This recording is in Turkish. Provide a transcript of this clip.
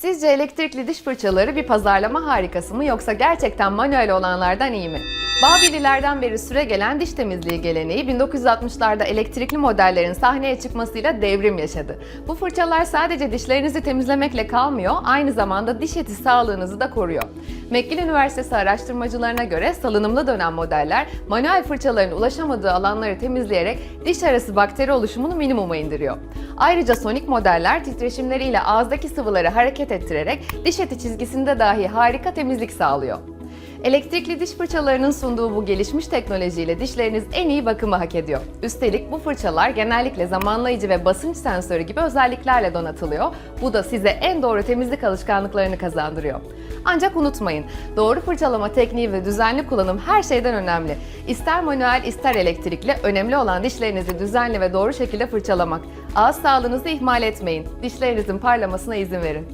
Sizce elektrikli diş fırçaları bir pazarlama harikası mı yoksa gerçekten manuel olanlardan iyi mi? Babililerden beri süre gelen diş temizliği geleneği 1960'larda elektrikli modellerin sahneye çıkmasıyla devrim yaşadı. Bu fırçalar sadece dişlerinizi temizlemekle kalmıyor, aynı zamanda diş eti sağlığınızı da koruyor. McGill Üniversitesi araştırmacılarına göre salınımlı dönen modeller manuel fırçaların ulaşamadığı alanları temizleyerek diş arası bakteri oluşumunu minimuma indiriyor. Ayrıca sonik modeller titreşimleriyle ağızdaki sıvıları hareket ettirerek diş eti çizgisinde dahi harika temizlik sağlıyor. Elektrikli diş fırçalarının sunduğu bu gelişmiş teknolojiyle dişleriniz en iyi bakımı hak ediyor. Üstelik bu fırçalar genellikle zamanlayıcı ve basınç sensörü gibi özelliklerle donatılıyor. Bu da size en doğru temizlik alışkanlıklarını kazandırıyor. Ancak unutmayın, doğru fırçalama tekniği ve düzenli kullanım her şeyden önemli. İster manuel ister elektrikli, önemli olan dişlerinizi düzenli ve doğru şekilde fırçalamak. Ağız sağlığınızı ihmal etmeyin. Dişlerinizin parlamasına izin verin.